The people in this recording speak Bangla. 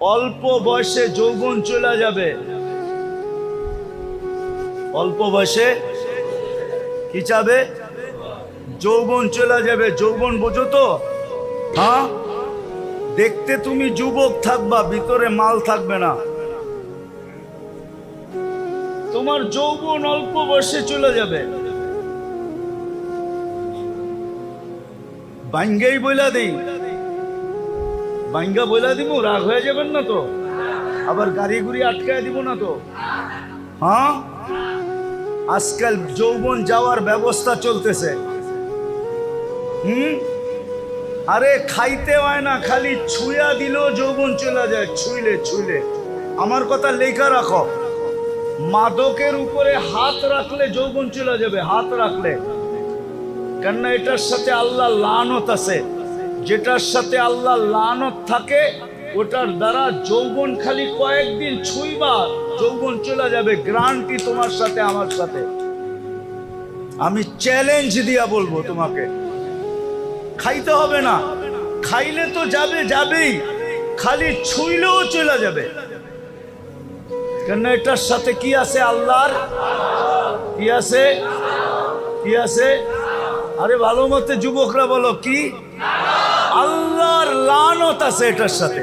অল্প বয়সে যৌবন চলে যাবে। অল্প বয়সে কি চাবে? যৌবন চলে যাবে। যৌবন বোঝো তো। হ্যাঁ? দেখতে তুমি যুবক থাকবা, ভিতরে মাল থাকবে না। তোমার যৌবন অল্প বয়সে চলে যাবে। বাঙ্গেই বইলা দিই। বাঙ্গা বইলা দিব রাগ হয়ে যাবেন না তো। আবার গাড়ি গুড়ি আটকায় দিব না তো। হ্যাঁ? আজকাল যৌবন যাওয়ার ব্যবস্থা চলতেছে। হুম? আরে খাইতে হয় না, খালি ছুঁয়া দিলেও যৌবন চলে যায়। ছুইলে ছুইলে। আমার কথা লেখা রাখো। মাদকের উপরে হাত রাখলে যৌবন চলে যাবে, হাত রাখলে। কেননা এটার সাথে আল্লাহ লানত আছে। যেটার সাথে আল্লাহ লানত থাকে, ওটার দ্বারা যৌবন খালি কয়েকদিন ছুঁইবা, যৌবন চলে যাবে গ্রান্টি তোমার সাথে, আমার সাথে। আমি চ্যালেঞ্জ দিয়া বলব তোমাকে। খাইতে হবে না। খাইলে তো যাবে, যাবেই। খালি ছুঁইলেও চলে যাবে। কেন এটার সাথে কি আছে আল্লাহর? কি আছে? কি আছে? আরে ভালো মতে যুবকরা বলো, কি? আল্লাহর লানত আছে এটার সাথে।